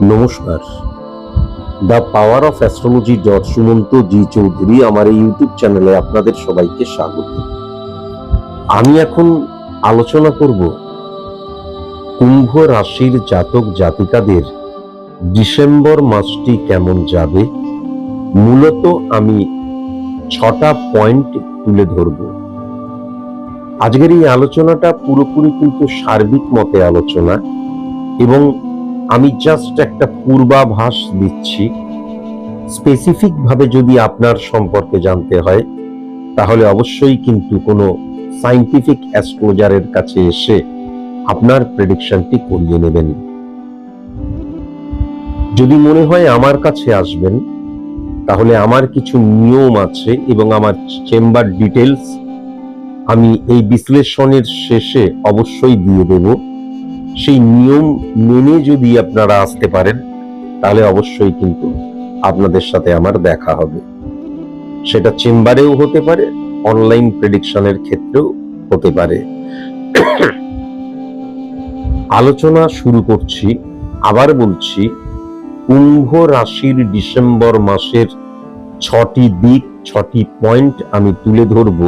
নমস্কার। The power of astrology dot Sumanta G Chowdhury আমার এই ইউটিউব চ্যানেলে আপনাদের সবাইকে স্বাগত। আমি এখন আলোচনা করব কুম্ভ রাশির জাতক জাতিকাদের ডিসেম্বর মাসটি কেমন যাবে? মূলত আমি ছটা পয়েন্ট তুলে ধরব। আজকের এই আলোচনাটা পুরোপুরি কিন্তু সার্বিক মতে আলোচনা এবং আমি জাস্ট একটা পূর্বাভাস দিচ্ছি। স্পেসিফিক ভাবে যদি আপনার সম্পর্কে জানতে হয়, তাহলে অবশ্যই কিন্তু কোনো সাইন্টিফিক অ্যাস্ট্রোলজারের কাছে এসে আপনার প্রেডিকশনটি করিয়ে নেবেন। যদি মনে হয় আমার কাছে আসবেন, তাহলে আমার কিছু নিয়ম আছে এবং আমার চেম্বার ডিটেলস আমি এই বিশ্লেষণের শেষে অবশ্যই দিয়ে দেবো। সেই নিয়ম মেনে যদি আপনারা আসতে পারেন, তাহলে অবশ্যই কিন্তু আপনাদের সাথে আমার দেখা হবে। সেটা চেম্বারেও হতে পারে, অনলাইন প্রেডিকশনের ক্ষেত্রেও হতে পারে। আলোচনা শুরু করছি, আবার বলছি, কুম্ভ রাশির ডিসেম্বর মাসের ছটি দিক, ছটি পয়েন্ট আমি তুলে ধরব।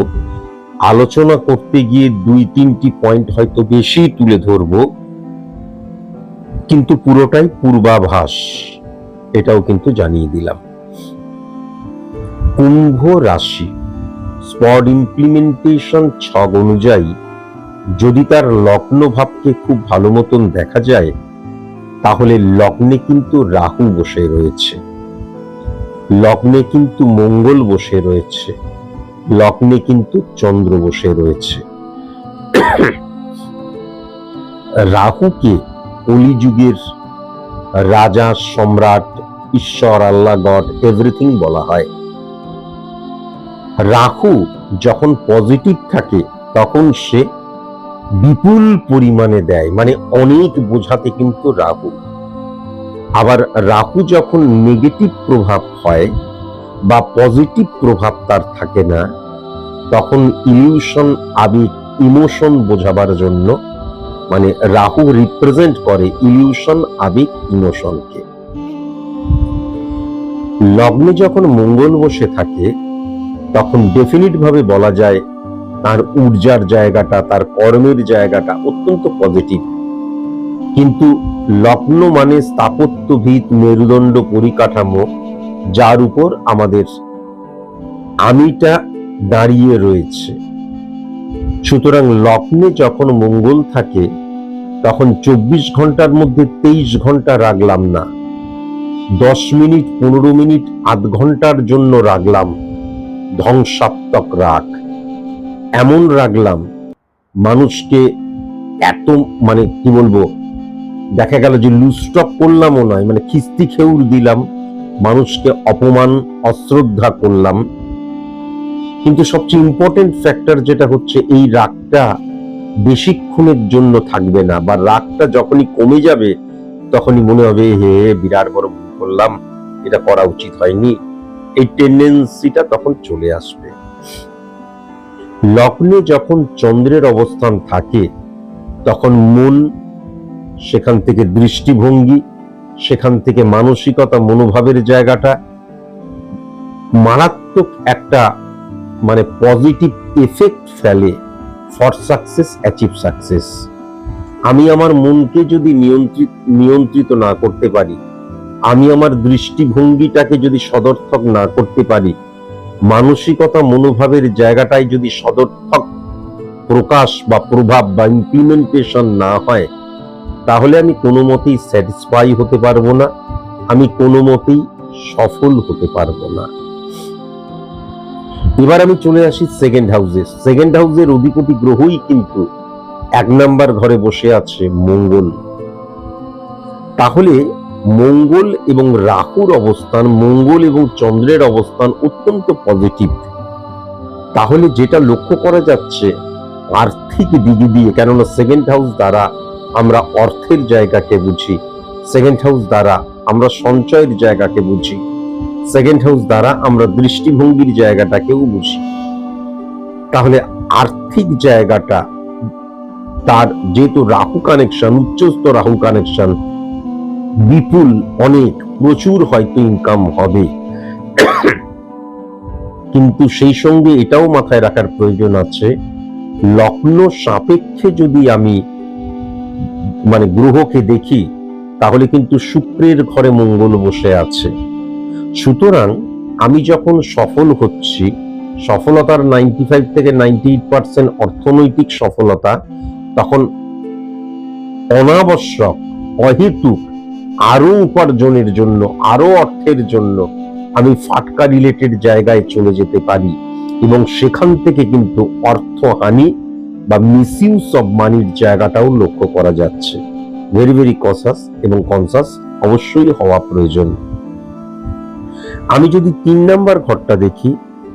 আলোচনা করতে গিয়ে দুই, তিনটি পয়েন্ট হয়তো বেশি তুলে ধরবো। কিন্তু পুরোটাই পূর্বাভাস। এটাও কিন্তু জানিয়ে দিলাম। কুম্ভ রাশি স্পট ইমপ্লিমেন্টেশন ছক অনুযায়ী যদি তার লগ্ন ভাবকে খুব ভালো মতন দেখা যায়, তাহলে লগ্নে কিন্তু রাহু বসে রয়েছে। লগ্নে কিন্তু মঙ্গল বসে রয়েছে। লগ্নে কিন্তু চন্দ্র বসে রয়েছে। রাহুকে কলিযুগের রাজা, সম্রাট, ঈশ্বর, আল্লাহ, গড এভরিথিং বলা হয়। রাহু যখন পজিটিভ থাকে, তখন সে বিপুল পরিমাণে দেয় মানে অনেক বোঝাতে কিন্তু রাহু। আবার রাহু যখন নেগেটিভ প্রভাব হয় বা পজিটিভ প্রভাব তার থাকে না, তখন ইলিউশন আবেগ ইমোশন বোঝাবার জন্য মানে রাহু রিপ্রেজেন্ট করে ইলিউশন আবেগ ইমোশনকে। লগ্নে যখন মঙ্গল বসে থাকে, তখন ডেফিনিট ভাবে বলা যায় তার ঊর্জার জায়গাটা, তার কর্মের জায়গাটা অত্যন্ত পজিটিভ কিন্তু লগ্ন মানে স্থাপত্যভিত মেরুদণ্ড পরিকাঠামো, যার উপর আমাদের আমিটা দাঁড়িয়ে রয়েছে। সুতরাং লগ্নে যখন মঙ্গল থাকে তখন চব্বিশ ঘণ্টার মধ্যে তেইশ ঘণ্টা রাখলাম না। দশ মিনিট, পনেরো মিনিট, আধ ঘণ্টার জন্য রাখলাম ধ্বংসাত্মক রাগ। এমন রাখলাম মানুষকে এত মানে কি বলব, দেখা গেল যে লুস্টক করলামও নয় মানে খিস্তি খেউর দিলাম, মানুষকে অপমান, অশ্রদ্ধা করলাম। কিন্তু সবচেয়ে ইম্পর্টেন্ট ফ্যাক্টর যেটা হচ্ছে এই রাগটা বেশিক্ষণের জন্য থাকবে না বা রাগটা যখনই কমে যাবে, তখনই মনে হবে, হে বিরাট বড় ভুল করলাম, এটা করা উচিত হয়নি। এই টেন্ডেন্সিটা তখন চলে আসবে। লগ্নে যখন চন্দ্রের অবস্থান থাকে, তখন মন সেখান থেকে দৃষ্টিভঙ্গি, সেখান থেকে মানসিকতা, মনোভাবের জায়গাটা মারাত্মক একটা মানে পজিটিভ এফেক্ট ফেলে। ফর সাকসেস অ্যাচিভ সাকসেস আমি আমার মনকে যদি নিয়ন্ত্রিত নিয়ন্ত্রিত না করতে পারি, আমি আমার দৃষ্টিভঙ্গিটাকে যদি সদর্থক না করতে পারি, মানসিকতা মনোভাবের জায়গাটায় যদি সদর্থক প্রকাশ বা প্রভাব বা ইমপ্লিমেন্টেশন না হয়, তাহলে আমি কোনো মতেই স্যাটিসফাই হতে পারব না, আমি কোনো মতেই সফল হতে পারব না। এবার আমি চলে আসি সেকেন্ড হাউসে সেকেন্ড হাউসের অধিপতি গ্রহই কিন্তু এক নাম্বার ঘরে বসে আছে মঙ্গল। তাহলে মঙ্গল এবং রাহুর অবস্থান, মঙ্গল এবং চন্দ্রের অবস্থান অত্যন্ত পজিটিভ তাহলে যেটা লক্ষ্য করা যাচ্ছে, আর্থিক দিক দিয়ে, কেননা সেকেন্ড হাউস দ্বারা আমরা অর্থের জায়গাকে বুঝি সেকেন্ড হাউস দ্বারা আমরা সঞ্চয়ের জায়গাকে বুঝি। সেকেন্ড হাউস দ্বারা আমরা দৃষ্টিভঙ্গির জায়গাটাকেও বুঝি। তাহলে আর্থিক জায়গাটা, তার যেহেতু রাহু কানেকশন উচ্চস্থ রাহু কানেকশন বিপুল, অনেক, প্রচুর হয়তো ইনকাম হবে। কিন্তু সেই সঙ্গে এটাও মাথায় রাখার প্রয়োজন আছে, লগ্ন সাপেক্ষে যদি আমি মানে গ্রহকে দেখি, তাহলে কিন্তু শুক্রের ঘরে মঙ্গল বসে আছে। সুতরাং আমি যখন সফল হচ্ছি, সফলতার নাইনটি ফাইভ থেকে নাইনটি এইট পার্সেন্ট অর্থনৈতিক সফলতা, তখন অনাবশ্যক, অহেতুক আরও উপার্জনের জন্য আরও অর্থের জন্য আমি ফাটকা রিলেটেড জায়গায় চলে যেতে পারি এবং সেখান থেকে কিন্তু অর্থহানি বা মিসইউজ অব মানির জায়গাটাও লক্ষ্য করা যাচ্ছে। ভেরি ভেরি কসাস এবং কনসাস অবশ্যই হওয়া প্রয়োজন। আমি যদি তিন নাম্বার ঘরটা দেখি,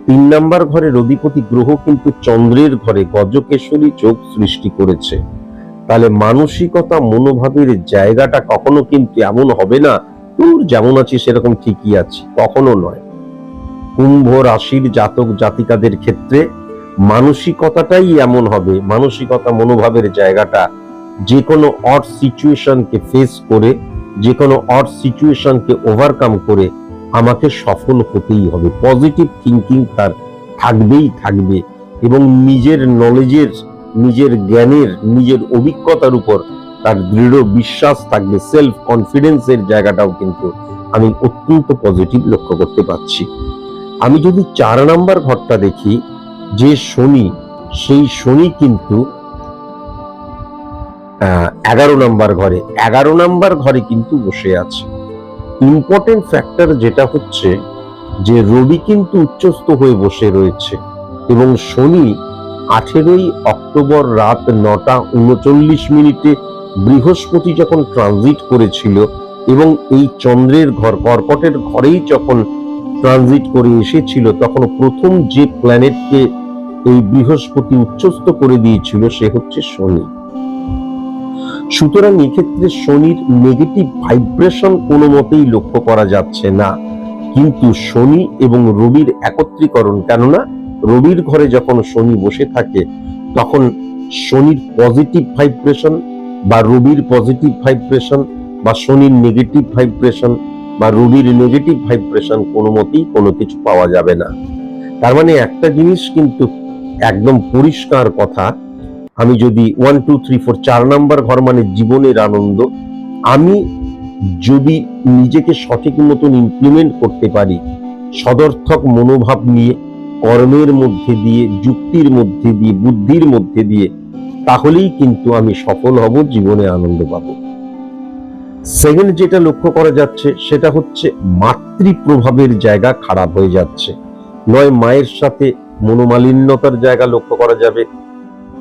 তিন নাম্বার ঘরের অধিপতি গ্রহ কিন্তু চন্দ্রের ঘরে গজকেশরী যোগ সৃষ্টি করেছে। তাহলে মানসিকতা, মনোভাবের জায়গাটা কখনো কিন্তু এমন হবে না, তোর যেমন আছি সেরকম ঠিকই আছি, কখনো নয়। কুম্ভ রাশির জাতক জাতিকাদের ক্ষেত্রে মানসিকতাটাই এমন হবে, মানসিকতা, মনোভাবের জায়গাটা যে কোনো অড সিচুয়েশনকে ফেস করে যে কোনো অড সিচুয়েশনকে ওভারকাম করে আমাকে সফল হতেই হবে। পজিটিভ থিঙ্কিং তার থাকবেই থাকবে এবং নিজের নলেজের নিজের জ্ঞানের, নিজের অভিজ্ঞতার উপর তার দৃঢ় বিশ্বাস থাকবে। সেলফ কনফিডেন্সের জায়গাটাও কিন্তু আমি অত্যন্ত পজিটিভ লক্ষ্য করতে পারছি। আমি যদি চার নাম্বার ঘরটা দেখি, যে শনি, সেই শনি কিন্তু এগারো নাম্বার ঘরে। এগারো নাম্বার ঘরে কিন্তু বসে আছে। ইম্পর্টেন্ট ফ্যাক্টর যেটা হচ্ছে যে রবি কিন্তু উচ্চস্থ হয়ে বসে রয়েছে এবং শনি আঠেরোই অক্টোবর রাত নটা উনচল্লিশ মিনিটে বৃহস্পতি যখন ট্রানজিট করেছিল এবং এই চন্দ্রের ঘর, কর্কটের ঘরেই যখন ট্রানজিট করে এসেছিল তখন প্রথম যে প্ল্যানেটকে এই বৃহস্পতি উচ্চস্থ করে দিয়েছিল সে হচ্ছে শনি। সুতরাং এক্ষেত্রে শনির নেগেটিভ ভাইব্রেশন কোনো মতেই লক্ষ্য করা যাচ্ছে না। কিন্তু শনি এবং রবির একত্রীকরণ, কেননা রবির ঘরে যখন শনি বসে থাকে, তখন শনির পজিটিভ ভাইব্রেশন বা রবির পজিটিভ ভাইব্রেশন বা শনির নেগেটিভ ভাইব্রেশন বা রবির নেগেটিভ ভাইব্রেশন কোনো মতেই কোনো কিছু পাওয়া যাবে না। তার মানে একটা জিনিস কিন্তু একদম পরিষ্কার কথা আমি যদি ওয়ান টু থ্রি ফোর চার নাম্বার ঘর মানে জীবনের আনন্দ, আমি যদি নিজেকে সঠিক মতন ইমপ্লিমেন্ট করতে পারি, সদর্থক মনোভাব নিয়ে, কর্মের মধ্যে দিয়ে, যুক্তির মধ্যে দিয়ে, বুদ্ধির মধ্যে দিয়ে, তাহলেই কিন্তু আমি সফল হব, জীবনে আনন্দ পাব। সেকেন্ড যেটা লক্ষ্য করা যাচ্ছে, সেটা হচ্ছে মাতৃ প্রভাবের জায়গা খারাপ হয়ে যাচ্ছে। নয়, মায়ের সাথে মনোমালিন্যতার জায়গা লক্ষ্য করা যাবে।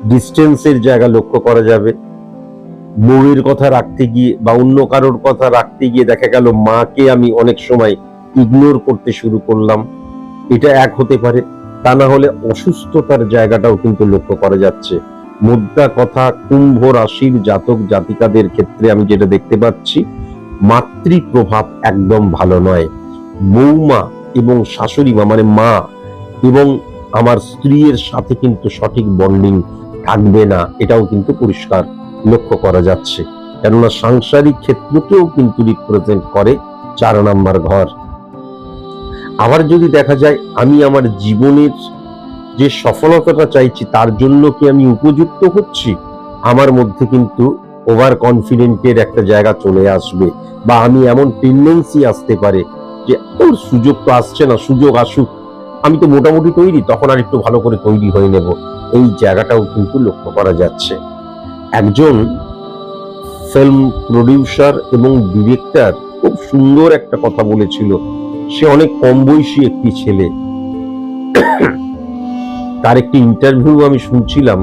ডিস্টেন্সের জায়গা লক্ষ্য করা যাবে। বউয়ের কথা রাখতে গিয়ে বা অন্য কারোর কথা রাখতে গিয়ে দেখা গেল মাকে আমি অনেক সময় ইগনোর করতে শুরু করলাম। এটা এক হতে পারে, তা না হলে অসুস্থতার জায়গাটাও কিন্তু লক্ষ্য করা যাচ্ছে। মুদ্রা কথা, কুম্ভ রাশির জাতক জাতিকাদের ক্ষেত্রে আমি যেটা দেখতে পাচ্ছি মাতৃ প্রভাব একদম ভালো নয়। বৌমা এবং শাশুড়ি মা মানে মা এবং আমার স্ত্রীর সাথে কিন্তু সঠিক বন্ডিং থাকবে না, এটাও কিন্তু পরিষ্কার লক্ষ্য করা যাচ্ছে। কেননা সাংসারিক ক্ষেত্রকেও কিন্তু রিপ্রেজেন্ট করে চার নাম্বার ঘর। আবার যদি দেখা যায়, আমি আমার জীবনের যে সফলতাটা চাইছি, তার জন্য কি আমি উপযুক্ত হচ্ছি? আমার মধ্যে কিন্তু ওভার কনফিডেন্টের একটা জায়গা চলে আসবে। বা আমি এমন টেন্ডেন্সি আসতে পারে যে, ওর সুযোগ তো আসছে না, সুযোগ আসুক। আমি তো মোটামুটি তৈরি, তখন আর একটু ভালো করে তৈরি হয়ে নেব। এই জায়গাটাও কিন্তু লক্ষ্য করা যাচ্ছে। একজন ফিল্ম প্রডিউসার এবং ডিরেক্টর খুব সুন্দর একটা কথা বলেছিল। সে অনেক কম বয়সী একটি ছেলে। তার একটি ইন্টারভিউ আমি শুনছিলাম,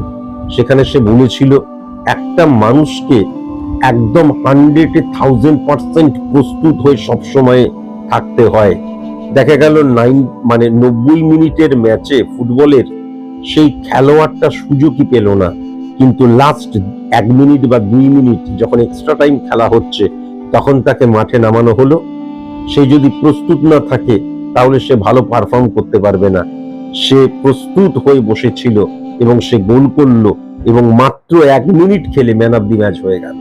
সেখানে সে বলেছিল, একটা মানুষকে একদম হান্ড্রেড থাউজেন্ড পার্সেন্ট প্রস্তুত হয়ে সবসময় থাকতে হয়। দেখা গেল নাইন মানে নব্বই মিনিটের ম্যাচে ফুটবলের সেই খেলোয়াড়টা সুযোগই পেল না। কিন্তু লাস্ট এক মিনিট বা দুই মিনিট যখন এক্সট্রা টাইম খেলা হচ্ছে, তখন তাকে মাঠে নামানো হলো। সে যদি প্রস্তুত না থাকে, তাহলে সে ভালো পারফর্ম করতে পারবে না। সে প্রস্তুত হয়ে বসেছিল এবং সে গোল করল এবং মাত্র এক মিনিট খেলে ম্যান অফ দি ম্যাচ হয়ে গেল।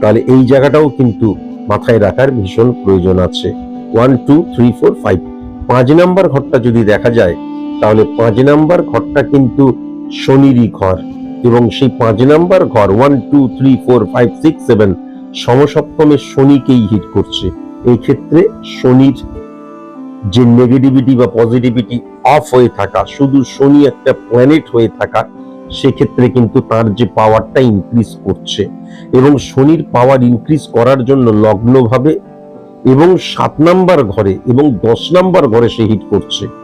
তাহলে এই জায়গাটাও কিন্তু মাথায় রাখার ভীষণ প্রয়োজন আছে। One two three four five পাঁচ নাম্বার ঘরটা যদি দেখা যায় তাহলে পাঁচ নাম্বার ঘরটা কিন্তু শনিরই ঘর। এবং সেই পাঁচ নাম্বার ঘর one two three four five six seven সমসপ্তমে শনিকেই হিট করছে। এই ক্ষেত্রে শনির যে নেগেটিভিটি বা পজিটিভিটি অফ হয়ে থাকা, শুধু শনি একটা প্ল্যানেট হয়ে থাকা, সেক্ষেত্রে কিন্তু তার যে পাওয়ারটা ইনক্রিজ করছে। এবং শনির পাওয়ার ইনক্রিজ করার জন্য লগ্নভাবে এবং সাত নাম্বার ঘরে এবং দশ নাম্বার ঘরে সে হিট করছে।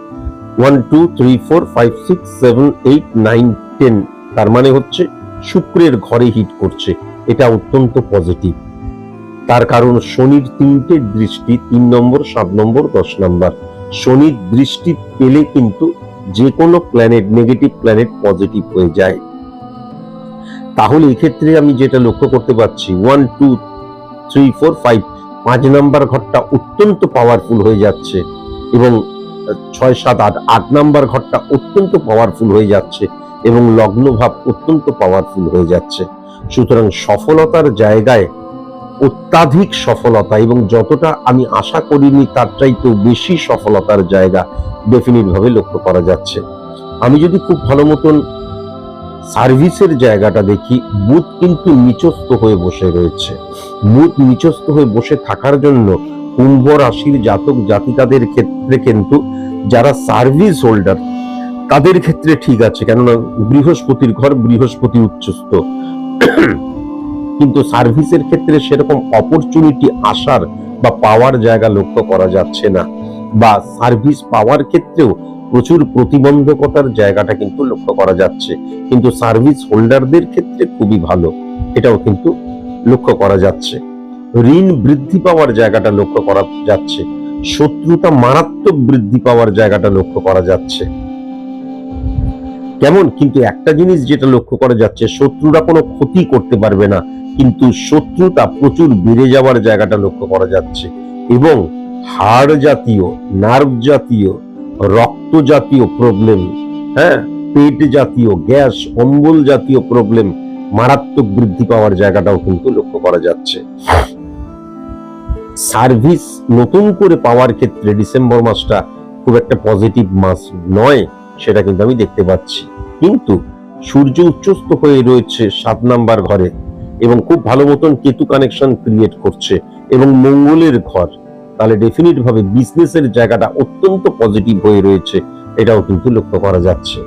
One two three four five six seven eight nine ten তার মানে হচ্ছে শুক্রের ঘরে হিট করছে। এটা অত্যন্ত পজিটিভ তার কারণ শনির তিনটে দৃষ্টি তিন নম্বর, সাত নম্বর, দশ নম্বর। শনির দৃষ্টি পেলে কিন্তু যে কোনো প্ল্যানেট নেগেটিভ প্ল্যানেট পজিটিভ হয়ে যায়। তাহলে এক্ষেত্রে আমি যেটা লক্ষ্য করতে পারছি one two three four five পাঁচ নাম্বার ঘরটা অত্যন্ত পাওয়ারফুল হয়ে যাচ্ছে। এবং ছয়, সাত, আট আট নাম্বার ঘরটা অত্যন্ত পাওয়ারফুল হয়ে যাচ্ছে এবং লগ্ন ভাব অত্যন্ত পাওয়ারফুল হয়ে যাচ্ছে। সুতরাং সফলতার জায়গায় অত্যাধিক সফলতা এবং যতটা আমি আশা করিনি তার চাইতেও বেশি সফলতার জায়গা ডেফিনিট ভাবে লক্ষ্য করা যাচ্ছে। আমি যদি খুব ভালো মতন সার্ভিসের জায়গাটা দেখি, বুথ কিন্তু নিচস্থ হয়ে বসে রয়েছে। বুথ নিচস্থ হয়ে বসে থাকার জন্য কুম্ভ রাশির জাতক জাতিকাদের ক্ষেত্রে কিন্তু যারা সার্ভিস হোল্ডার তাদের ক্ষেত্রে ঠিক আছে। কেননা বৃহস্পতির ঘর বৃহস্পতি উচ্চস্থ। কিন্তু সার্ভিসের ক্ষেত্রে সেরকম অপরচুনিটি আসার বা পাওয়ার জায়গা লক্ষ্য করা যাচ্ছে না। বা সার্ভিস পাওয়ার ক্ষেত্রেও প্রচুর প্রতিবন্ধকতার জায়গাটা কিন্তু লক্ষ্য করা যাচ্ছে। কিন্তু সার্ভিস হোল্ডারদের ক্ষেত্রে খুবই ভালো। এটাও কিন্তু লক্ষ্য করা যাচ্ছে। ঋণ বৃদ্ধি পাওয়ার জায়গাটা লক্ষ্য করা যাচ্ছে। শত্রুতা মারাত্মক বৃদ্ধি পাওয়ার জায়গাটা লক্ষ্য করা যাচ্ছে। কেমন? কিন্তু একটা জিনিস যেটা লক্ষ্য করা যাচ্ছে, শত্রুরা কোনো ক্ষতি করতে পারবে না, কিন্তু শত্রুতা প্রচুর বেড়ে যাওয়ার জায়গাটা লক্ষ্য করা যাচ্ছে। এবং হাড় জাতীয় নার্ভ জাতীয়, রক্ত জাতীয় প্রবলেম হ্যাঁ? পেট জাতীয়, গ্যাস, অম্বল জাতীয় প্রবলেম মারাত্মক বৃদ্ধি পাওয়ার জায়গাটাও কিন্তু লক্ষ্য করা যাচ্ছে। সার্ভিস নতুন করে পাওয়ার ক্ষেত্রে ডিসেম্বর মাসটা খুব একটা পজিটিভ মাস নয়, সেটা কিন্তু আমি দেখতে পাচ্ছি। কিন্তু সূর্য উচ্চস্থ হয়ে রয়েছে সাত নাম্বার ঘরে এবং খুব ভালো মতন কেতু কানেকশন ক্রিয়েট করছে এবং মঙ্গলের ঘর। তাহলে ডেফিনিট ভাবে বিজনেসের জায়গাটা অত্যন্ত পজিটিভ হয়ে রয়েছে, এটাও কিন্তু লক্ষ্য করা যাচ্ছে।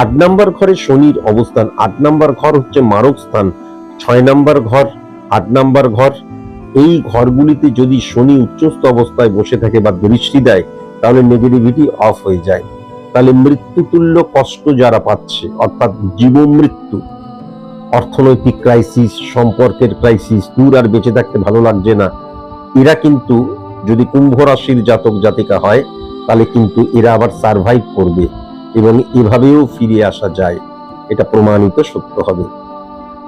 আট নাম্বার ঘরে শনির অবস্থান, আট নাম্বার ঘর হচ্ছে মারক স্থান ছয় নাম্বার ঘর, আট নাম্বার ঘর এই ঘরগুলিতে যদি শনি উচ্চস্থ অবস্থায় বসে থাকে বা দৃষ্টি দেয়, তাহলে নেগেটিভিটি অফ হয়ে যায়। তাহলে মৃত্যুতুল্য কষ্ট যারা পাচ্ছে, অর্থাৎ জীবমৃত্যু, অর্থনৈতিক ক্রাইসিস সম্পর্কের ক্রাইসিস দূর আর বেঁচে থাকতে ভালো লাগছে না, এরা কিন্তু যদি কুম্ভ রাশির জাতক জাতিকা হয়, তাহলে কিন্তু এরা আবার সার্ভাইভ করবে এবং এভাবেও ফিরে আসা যায়। এটা প্রমাণিত সত্য হবে।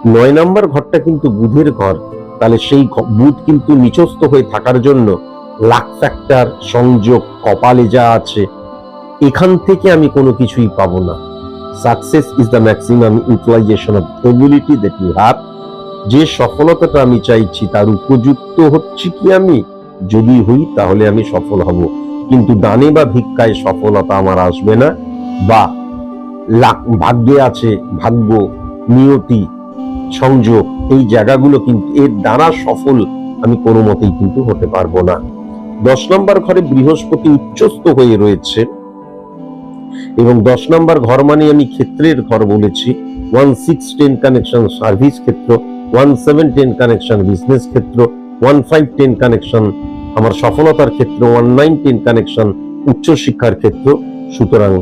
নয় নম্বর ঘরটা কিন্তু বুধের ঘর। তাহলে সেই বুধ কিন্তু নিচস্থ হয়ে থাকার জন্য লাক ফ্যাক্টর সংযোগ কপালে যা আছে, এখান থেকে আমি কোনো কিছুই পাবো না। Success is the maximum utilization of ability that you have যে সফলতাটা আমি চাইছি, তার উপযুক্ত হচ্ছে কি আমি? যদি হই, তাহলে আমি সফল হব। কিন্তু দানে বা ভিক্ষায় সফলতা আমার আসবে না। বা ভাগ্যে আছে, ভাগ্য, নিয়তি, সংযোগ এই জায়গাগুলো কিন্তু, এর দ্বারা সফল আমি কোনো মতেই কিন্তু হতে পারব না। দশ নম্বর ঘরে বৃহস্পতি উচ্চস্থ হয়ে রয়েছে এবং দশ নম্বর ঘর মানে আমি ক্ষেত্রের ঘর বলেছি। One six ten connection service ক্ষেত্র, one seven ten connection business ক্ষেত্র, ওয়ান ফাইভ টেন কানেকশন আমার সফলতার ক্ষেত্র, ওয়ান নাইন টেন কানেকশন উচ্চশিক্ষার ক্ষেত্র। সুতরাং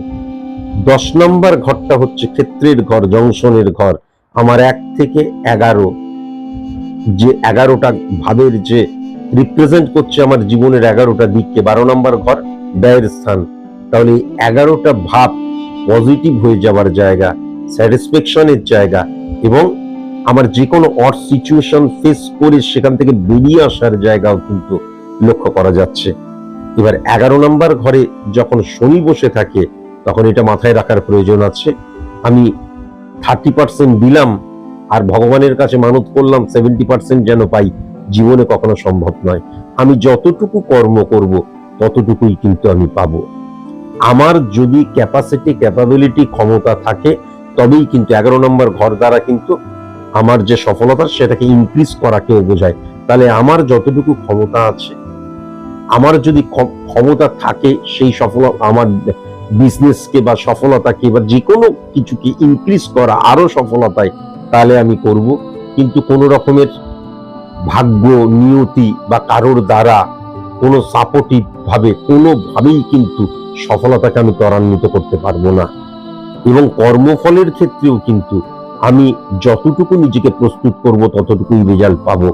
দশ নম্বর ঘরটা হচ্ছে ক্ষেত্রের ঘর, জংশনের ঘর। আমার এক থেকে এগারো। যে এগারোটা ভাবের যে রিপ্রেজেন্ট করছে আমার জীবনের এগারোটা দিককে, বারো নম্বর ঘর, ব্যয়ের স্থান। তাহলে এগারোটা ভাব পজিটিভ হয়ে যাওয়ার জায়গা স্যাটিসফ্যাকশনের জায়গা এবং আমার যে কোনো অড সিচুয়েশন ফেস করে সেখান থেকে বেরিয়ে আসার জায়গাও কিন্তু লক্ষ্য করা যাচ্ছে। এবার এগারো নম্বর ঘরে যখন শনি বসে থাকে, তখন এটা মাথায় রাখার প্রয়োজন আছে। আমি থার্টি পার্সেন্ট দিলাম আর ভগবানের কাছে মানত করলাম, সেভেন্টি পার্সেন্ট যেন পাই, জীবনে কখনো সম্ভব নয়। আমি যতটুকু কর্ম করব, ততটুকুই কিন্তু আমি পাবো। আমার যদি ক্যাপাসিটি ক্যাপাবিলিটি ক্ষমতা থাকে, তবেই কিন্তু এগারো নম্বর ঘর দ্বারা কিন্তু আমার যে সফলতা, সেটাকে ইনক্রিজ করাকেও বোঝায়। তাহলে আমার যতটুকু ক্ষমতা আছে, আমার যদি ক্ষ- ক্ষমতা থাকে, সেই সফল, আমার বিজনেসকে বা সফলতাকে বা যে কোনো কিছুকে ইনক্রিজ করা আরও সফলতায় তাহলে আমি করব। কিন্তু কোনো রকমের ভাগ্য, নিয়তি বা কারোর দ্বারা কোনো সাপোর্টিভ ভাবে কোনোভাবেই কিন্তু সফলতাকে আমি ত্বরান্বিত করতে পারব না। এবং কর্মফলের ক্ষেত্রেও কিন্তু আমি যতটুকু নিজেকে প্রস্তুত করব, ততটুকুই রেজাল্ট পাবো।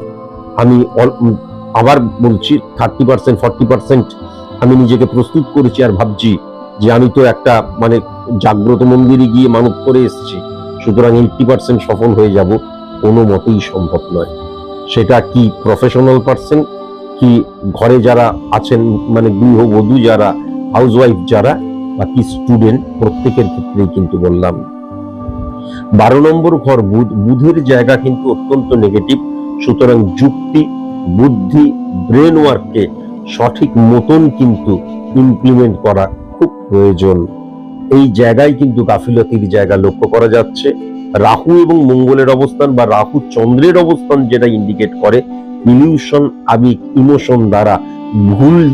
আমি আবার বলছি থার্টি পার্সেন্ট ফর্টি পার্সেন্ট আমি নিজেকে প্রস্তুত করেছি আর ভাবছি যে আমি তো একটা মানে জাগ্রত মন্দিরে গিয়ে মানত করে এসেছি, সুতরাং এইটটি পার্সেন্ট সফল হয়ে যাব, কোনো মতেই সম্ভব নয়। সেটা কি প্রফেশনাল পার্সন কি ঘরে যারা আছেন মানে গৃহবধূ যারা হাউসওয়াইফ যারা বা কি স্টুডেন্ট প্রত্যেকের ক্ষেত্রেই কিন্তু বললাম। বারো নম্বর ঘর, বুধ, বুধের জায়গা কিন্তু অত্যন্ত নেগেটিভ সুতরাং যুক্তি, বুদ্ধি ব্রেন ওয়ার্ককে সঠিক মতন কিন্তু ইমপ্লিমেন্ট করা খুব প্রয়োজন। এই জায়গায় কিন্তু গাফিলতির জায়গা লক্ষ্য করা যাচ্ছে। রাহু এবং মঙ্গলের অবস্থান বা রাহু চন্দ্রের অবস্থান যেটা ইন্ডিকেট করে ইলিউশন আবেগ ইমোশন দ্বারা ভুল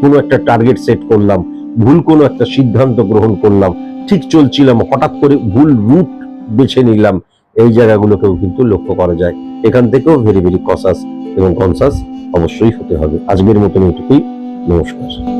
কোনো একটা টার্গেট সেট করলাম, ভুল কোনো একটা সিদ্ধান্ত গ্রহণ করলাম, ঠিক চলছিলাম, হঠাৎ করে ভুল রুট বেছে নিলাম, এই জায়গাগুলোকেও কিন্তু লক্ষ্য করা যায়। এখান থেকেও ভেরি ভেরি কসাস এবং কনসাস অবশ্যই হতে হবে। আজকের মতন এটুকুই। নমস্কার।